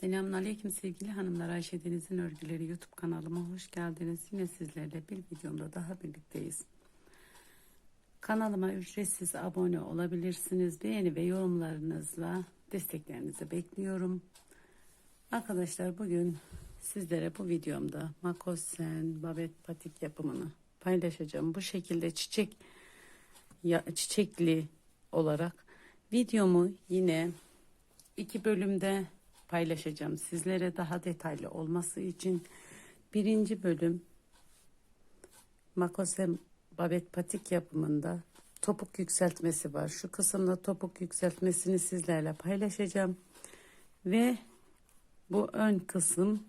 Selamünaleyküm sevgili hanımlar. Ayşe Deniz'in örgüleri YouTube kanalıma hoş geldiniz. Yine sizlerle bir videomda daha birlikteyiz. Kanalıma ücretsiz abone olabilirsiniz. Beğeni ve yorumlarınızla desteklerinizi bekliyorum. Arkadaşlar bugün sizlere bu videomda makosen babet patik yapımını paylaşacağım. Bu şekilde çiçek ya, çiçekli olarak videomu yine iki bölümde paylaşacağım. Sizlere daha detaylı olması için birinci bölüm makose babet patik yapımında topuk yükseltmesi var. Şu kısımda topuk yükseltmesini sizlerle paylaşacağım. Ve bu ön kısım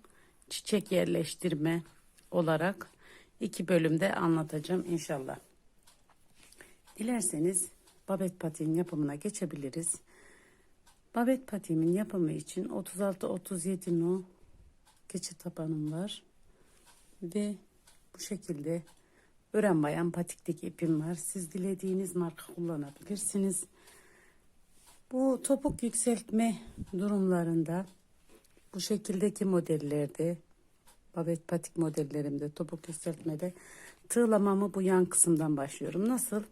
çiçek yerleştirme olarak iki bölümde anlatacağım inşallah. Dilerseniz babet patiğin yapımına geçebiliriz Babet patiğimin yapımı için 36-37 no keçi tabanım var. Ve bu şekilde ören bayan patiklik ipim var. Siz dilediğiniz marka kullanabilirsiniz. Bu topuk yükseltme durumlarında bu şekildeki modellerde babet patik modellerimde topuk yükseltmede tığlamamı bu yan kısımdan başlıyorum. Nasıl?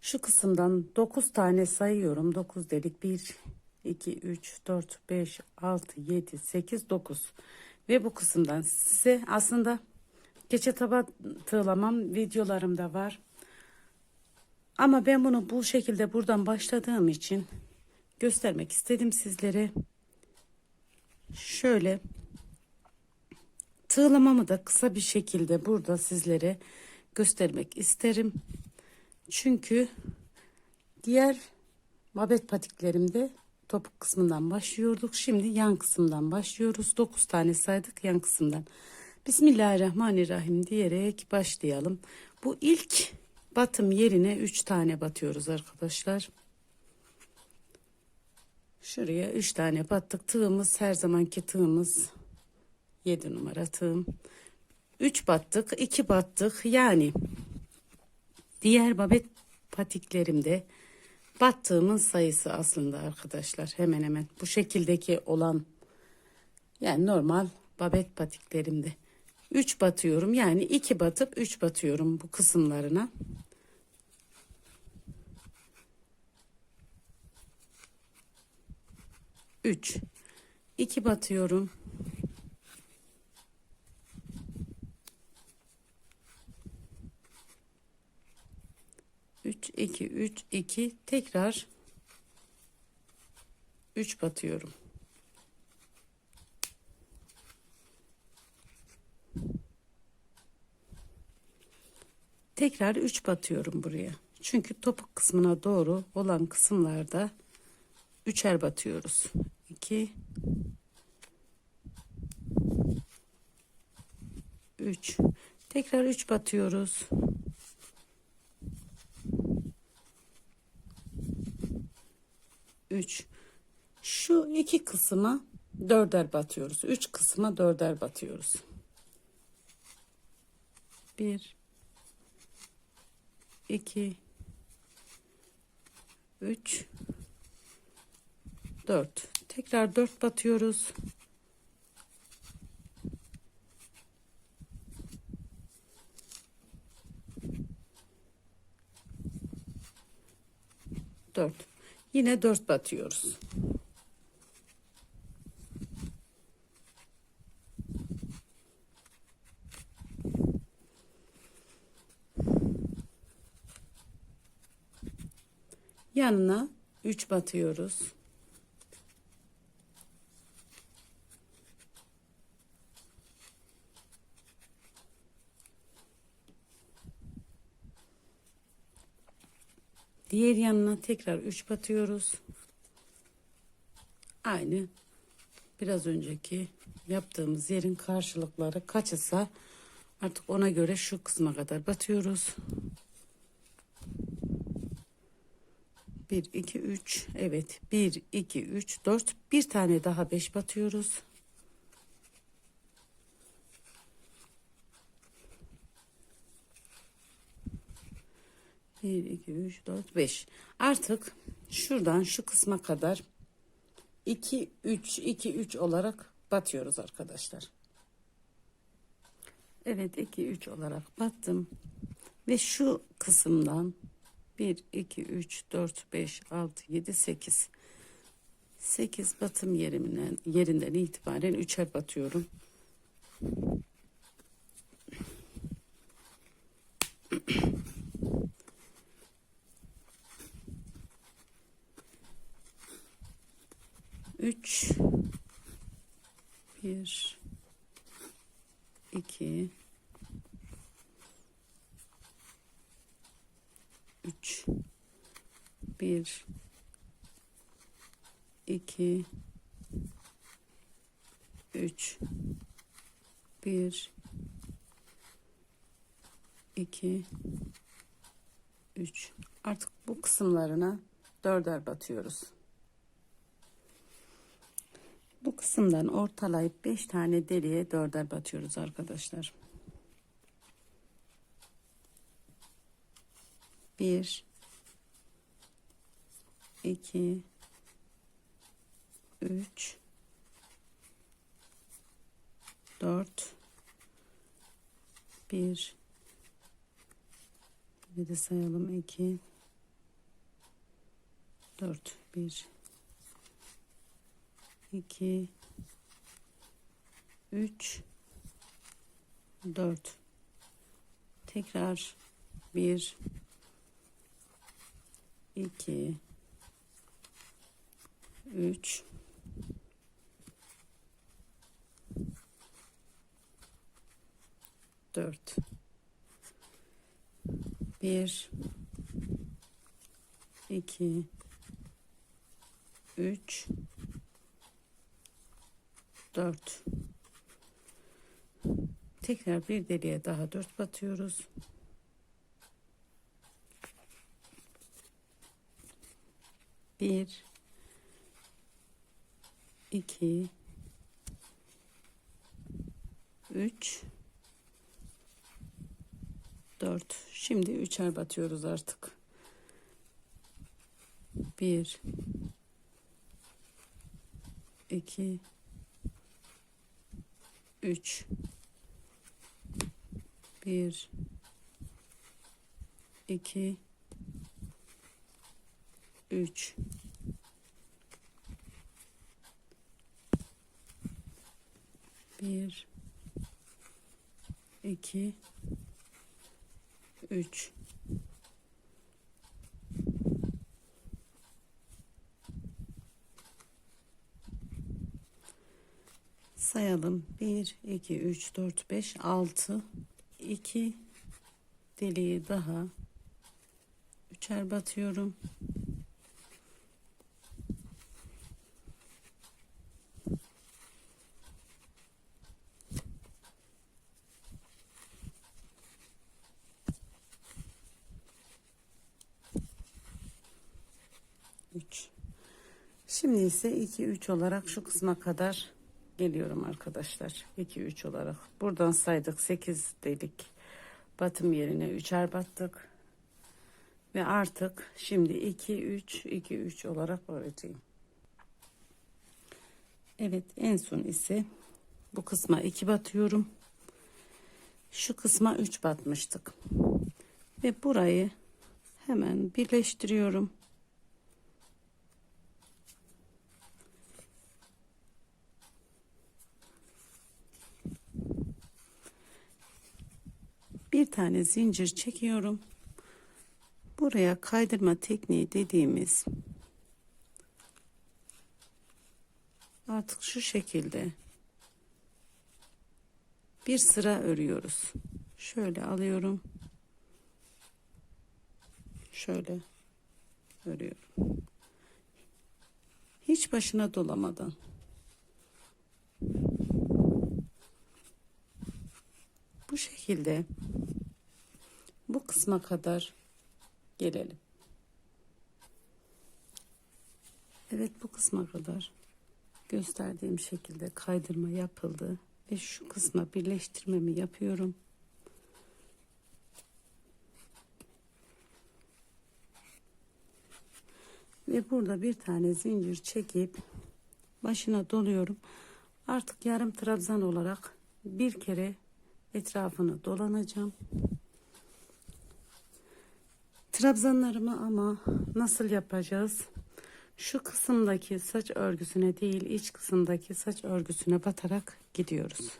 Şu kısımdan 9 tane sayıyorum. 9 dedik. 1, 2, 3, 4, 5, 6, 7, 8, 9. Ve bu kısımdan size aslında keçe taba tığlamam videolarımda var. Ama ben bunu bu şekilde buradan başladığım için göstermek istedim sizlere. Şöyle tığlamamı da kısa bir şekilde burada sizlere göstermek isterim. Çünkü diğer mabet patiklerimde topuk kısmından başlıyorduk. Şimdi yan kısımdan başlıyoruz. 9 tane saydık yan kısımdan. Bismillahirrahmanirrahim diyerek başlayalım. Bu ilk batım yerine 3 tane batıyoruz arkadaşlar. Şuraya 3 tane battık. Tığımız her zamanki tığımız 7 numara tığım. 3 battık, 2 battık. Yani Diğer babet patiklerimde battığımın sayısı aslında arkadaşlar hemen hemen bu şekildeki olan yani normal babet patiklerimde 3 batıyorum yani 2 batıp 3 batıyorum bu kısımlarına. Üç. iki batıyorum. 3 2 3 2 tekrar 3 batıyorum. Tekrar 3 batıyorum buraya. Çünkü topuk kısmına doğru olan kısımlarda üçer batıyoruz. 2 3 tekrar 3 batıyoruz. 3 şu iki kısma dörder batıyoruz. Üç kısma dörder batıyoruz. Bir, iki, üç, dört. Tekrar dört batıyoruz. Dört. Yine dört batıyoruz. Yanına üç batıyoruz. Diğer yanına tekrar 3 batıyoruz. Aynı biraz önceki yaptığımız yerin karşılıkları kaçısa artık ona göre şu kısma kadar batıyoruz. 1 2 3 evet 1 2 3 4 bir tane daha 5 batıyoruz. 1, 2, 3, 4, 5. Artık şuradan şu kısma kadar 2 3 2 3 olarak batıyoruz arkadaşlar. Evet 2 3 olarak battım. Ve şu kısımdan 1 2 3 4 5 6 7 8 8 batım yerinden yerinden itibaren 3'e batıyorum. Üç, bir, iki, üç, bir, iki, üç, bir, iki, üç. Artık bu kısımlarına dörder batıyoruz. Bu kısımdan ortalayıp 5 tane deliğe dörder batıyoruz arkadaşlar. 1 2 3 4 1 bir de sayalım 2 4 1 2 3 4 tekrar 1 2 3 4 1 2 3 4 tekrar bir deliğe daha 4 batıyoruz. Bir iki üç dört. Şimdi üçer batıyoruz artık. Bir iki 3 1 2 3 1 2 3 sayalım. 1 2 3 4 5 6 2 deliği daha. Üçer batıyorum. Üç. Şimdi ise 2 3 olarak şu kısma kadar geliyorum arkadaşlar. 2 3 olarak. Buradan saydık 8 dedik. Batım yerine üçer battık. Ve artık şimdi 2 3 2 3 olarak öreceğim. Evet en son ise bu kısma 2 batıyorum. Şu kısma 3 batmıştık. Ve burayı hemen birleştiriyorum. Bir tane zincir çekiyorum. Buraya kaydırma tekniği dediğimiz artık şu şekilde bir sıra örüyoruz. Şöyle alıyorum. Şöyle örüyorum. Hiç başına dolamadan. Bu şekilde bu kısma kadar gelelim. Evet bu kısma kadar gösterdiğim şekilde kaydırma yapıldı ve şu kısma birleştirmemi yapıyorum. Ve burada bir tane zincir çekip başına doluyorum. Artık yarım trabzan olarak bir kere etrafını dolanacağım. Trabzanlarımı ama nasıl yapacağız? Şu kısımdaki saç örgüsüne değil iç kısımdaki saç örgüsüne batarak gidiyoruz.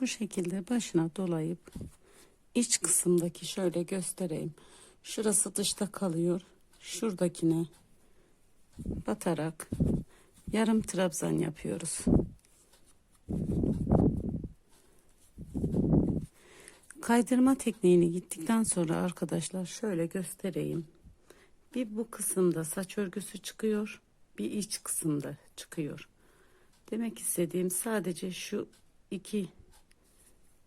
Bu şekilde başına dolayıp iç kısımdaki şöyle göstereyim. Şurası dışta kalıyor. Şuradakine batarak yarım trabzan yapıyoruz. Kaydırma tekniğini gittikten sonra arkadaşlar şöyle göstereyim. Bir bu kısımda saç örgüsü çıkıyor, bir iç kısımda çıkıyor. Demek istediğim sadece şu iki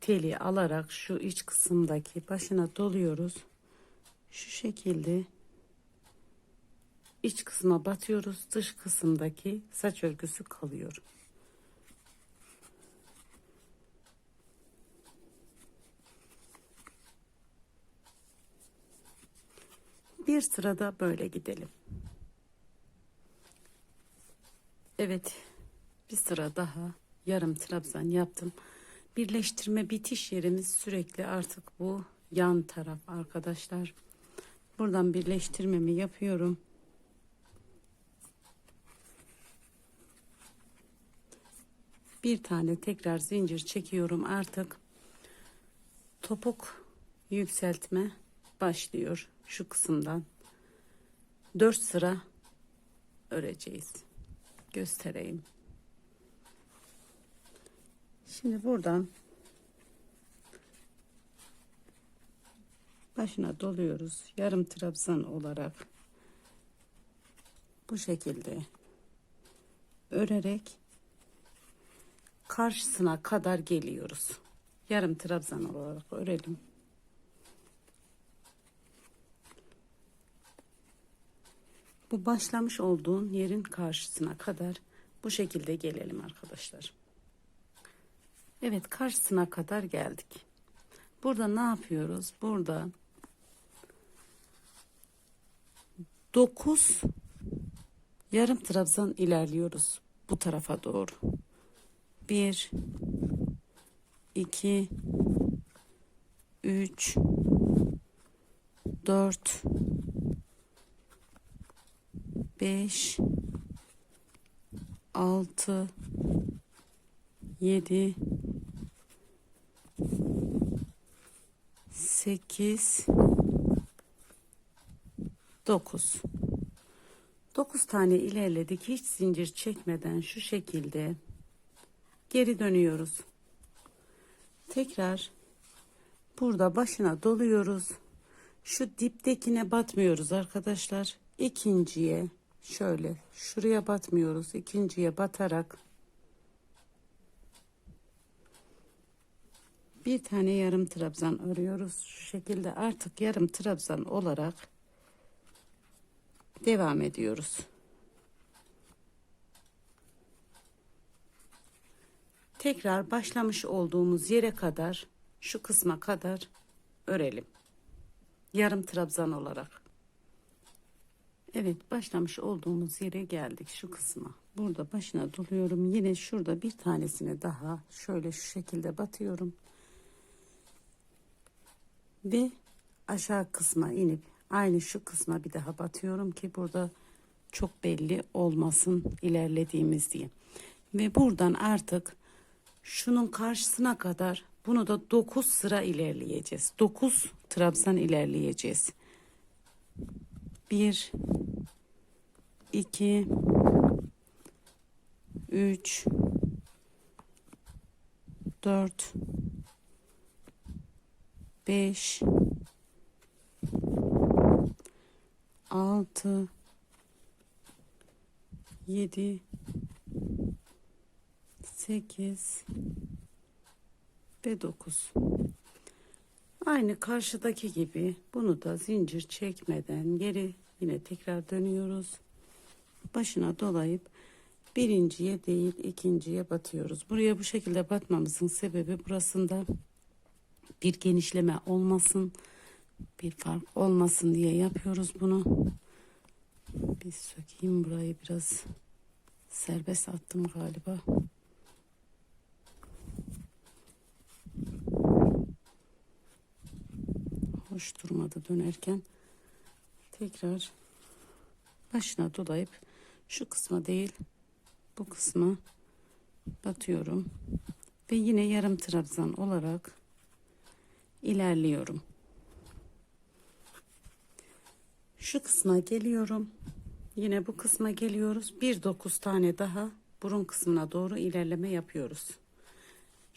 teli alarak şu iç kısımdaki başına doluyoruz. Şu şekilde iç kısma batıyoruz. Dış kısımdaki saç örgüsü kalıyor. Bir sırada böyle gidelim. Evet. Bir sıra daha yarım trabzan yaptım. Birleştirme bitiş yerimiz sürekli artık bu yan taraf arkadaşlar. Buradan birleştirmemi yapıyorum. Bir tane tekrar zincir çekiyorum artık. Topuk yükseltme başlıyor şu kısımdan. 4 sıra öreceğiz. Göstereyim. Şimdi buradan başına doluyoruz. Yarım trabzan olarak bu şekilde örerek karşısına kadar geliyoruz. Yarım trabzan olarak örelim. Bu başlamış olduğun yerin karşısına kadar bu şekilde gelelim arkadaşlar. Evet karşısına kadar geldik. Burada ne yapıyoruz? Burada 9 yarım trabzan ilerliyoruz bu tarafa doğru. 1 2 3 4 5 6 7 8 9 9 tane ilerledik. Hiç zincir çekmeden şu şekilde geri dönüyoruz. Tekrar burada başına doluyoruz. Şu diptekine batmıyoruz arkadaşlar. İkinciye şöyle şuraya batmıyoruz. İkinciye batarak bir tane yarım trabzan örüyoruz. Şu şekilde artık yarım trabzan olarak devam ediyoruz tekrar başlamış olduğumuz yere kadar şu kısma kadar örelim yarım trabzan olarak Evet başlamış olduğumuz yere geldik şu kısma. Burada başına doluyorum. Yine şurada bir tanesini daha şöyle şu şekilde batıyorum. Ve aşağı kısma inip aynı şu kısma bir daha batıyorum ki burada çok belli olmasın ilerlediğimiz diye. Ve buradan artık şunun karşısına kadar bunu da 9 sıra ilerleyeceğiz. 9 trabzan ilerleyeceğiz. 1 2 3 4 5 6 7 8 ve 9 Aynı karşıdaki gibi bunu da zincir çekmeden geri yine tekrar dönüyoruz. Başına dolayıp birinciye değil ikinciye batıyoruz. Buraya bu şekilde batmamızın sebebi burasında bir genişleme olmasın, bir fark olmasın diye yapıyoruz bunu. Bir sökeyim burayı biraz serbest attım galiba. Hoş durmadı dönerken. Tekrar başına dolayıp şu kısma değil bu kısma batıyorum ve yine yarım trabzan olarak ilerliyorum. Şu kısma geliyorum. Yine bu kısma geliyoruz. Bir dokuz tane daha burun kısmına doğru ilerleme yapıyoruz.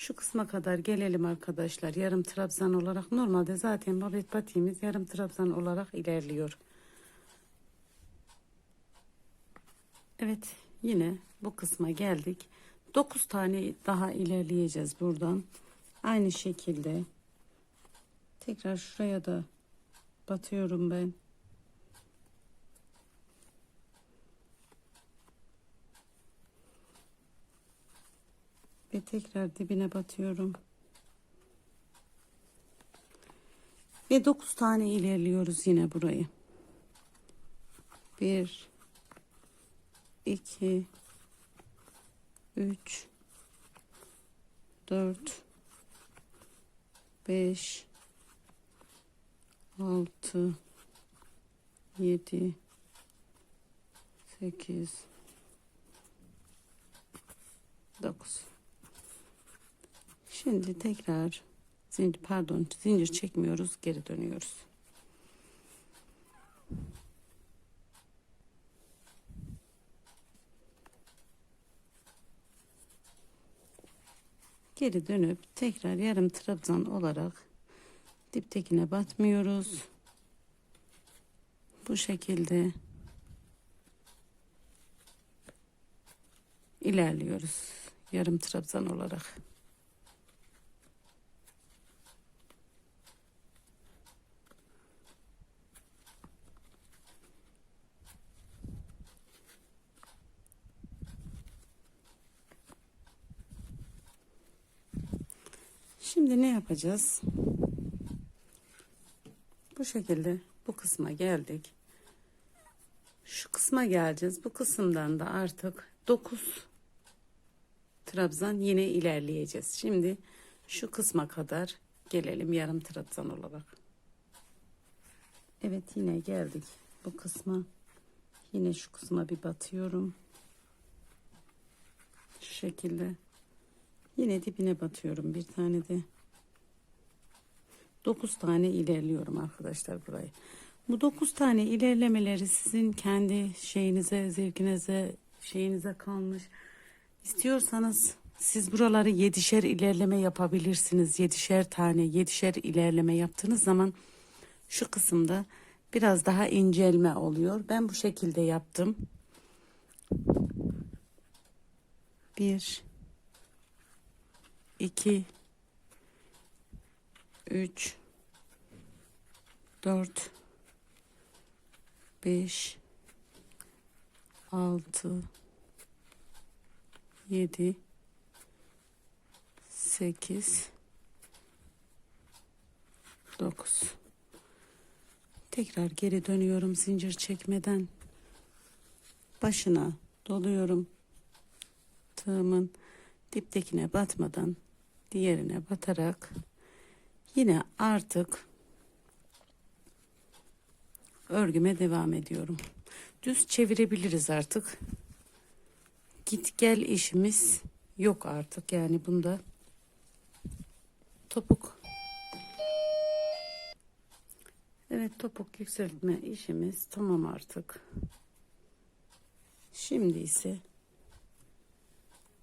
Şu kısma kadar gelelim arkadaşlar. Yarım trabzan olarak normalde zaten babet patiğimiz yarım trabzan olarak ilerliyor. Evet yine bu kısma geldik. 9 tane daha ilerleyeceğiz buradan. Aynı şekilde tekrar şuraya da batıyorum ben. Ve tekrar dibine batıyorum. Ve 9 tane ilerliyoruz yine burayı. 1 2 3 4 5 6 7 8 9 Şimdi tekrar zincir pardon zincir çekmiyoruz geri dönüyoruz. Geri dönüp tekrar yarım trabzan olarak diptekine batmıyoruz. Bu şekilde ilerliyoruz yarım trabzan olarak. Şimdi ne yapacağız? Bu şekilde bu kısma geldik. Şu kısma geleceğiz. Bu kısımdan da artık 9 trabzan yine ilerleyeceğiz. Şimdi şu kısma kadar gelelim yarım trabzan olarak. Evet yine geldik bu kısma. Yine şu kısma bir batıyorum. Şu şekilde. Yine dibine batıyorum bir tane de. 9 tane ilerliyorum arkadaşlar burayı. Bu 9 tane ilerlemeleri sizin kendi şeyinize, zevkinize, şeyinize kalmış. İstiyorsanız siz buraları yedişer ilerleme yapabilirsiniz. Yedişer tane, yedişer ilerleme yaptığınız zaman şu kısımda biraz daha incelme oluyor. Ben bu şekilde yaptım. Bir, 2 3 4 5 6 7 8 9 Tekrar geri dönüyorum zincir çekmeden. Başına doluyorum. Tığımın diptekine batmadan diğerine batarak yine artık örgüme devam ediyorum. Düz çevirebiliriz artık. Git gel işimiz yok artık yani bunda topuk Evet topuk yükseltme işimiz tamam artık. Şimdi ise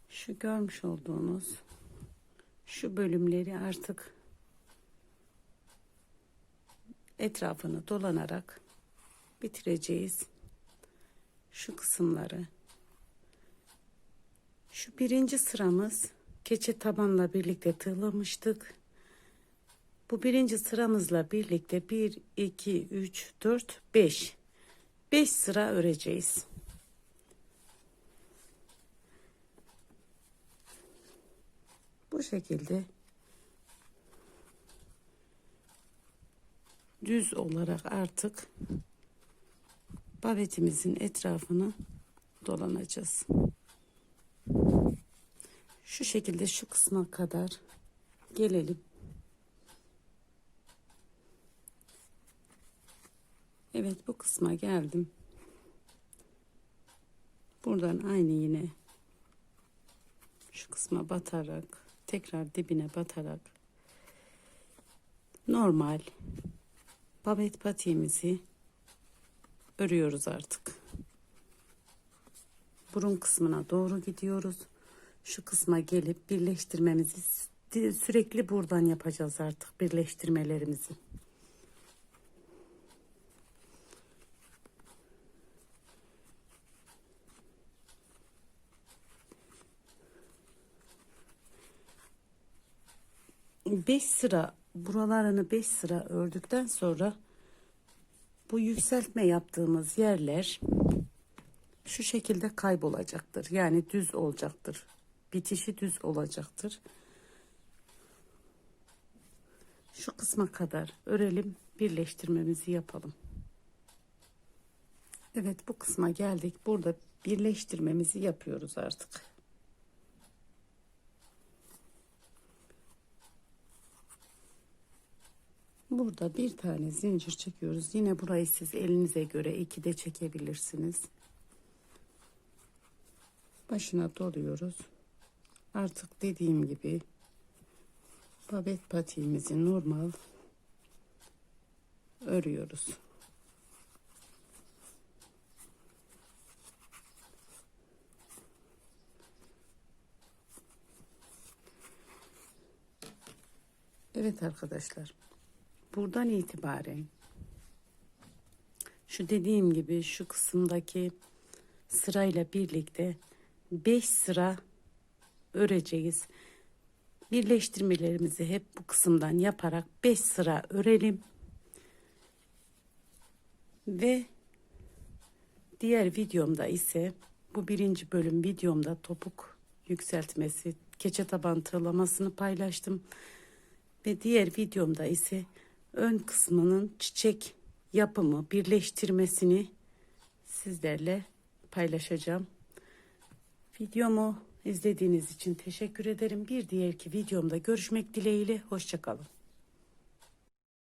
şu görmüş olduğunuz şu bölümleri artık etrafını dolanarak bitireceğiz. Şu kısımları. Şu birinci sıramız keçe tabanla birlikte tığlamıştık. Bu birinci sıramızla birlikte 1, 2, 3, 4, 5. 5 sıra öreceğiz. Bu şekilde düz olarak artık bavetimizin etrafını dolanacağız. Şu şekilde şu kısma kadar gelelim. Evet bu kısma geldim. Buradan aynı yine şu kısma batarak tekrar dibine batarak normal babet patiğimizi örüyoruz artık. Burun kısmına doğru gidiyoruz. Şu kısma gelip birleştirmemizi sürekli buradan yapacağız artık birleştirmelerimizi. Beş sıra buralarını beş sıra ördükten sonra bu yükseltme yaptığımız yerler şu şekilde kaybolacaktır. Yani düz olacaktır. Bitişi düz olacaktır. Şu kısma kadar örelim, birleştirmemizi yapalım. Evet bu kısma geldik. Burada birleştirmemizi yapıyoruz artık. Burada bir tane zincir çekiyoruz. Yine burayı siz elinize göre iki de çekebilirsiniz. Başına doluyoruz. Artık dediğim gibi babet patiğimizi normal örüyoruz. Evet arkadaşlar buradan itibaren şu dediğim gibi şu kısımdaki sırayla birlikte 5 sıra öreceğiz. Birleştirmelerimizi hep bu kısımdan yaparak 5 sıra örelim. Ve diğer videomda ise bu birinci bölüm videomda topuk yükseltmesi, keçe taban tığlamasını paylaştım. Ve diğer videomda ise ön kısmının çiçek yapımı, birleştirmesini sizlerle paylaşacağım. Videomu izlediğiniz için teşekkür ederim. Bir diğerki videomda görüşmek dileğiyle. Hoşçakalın.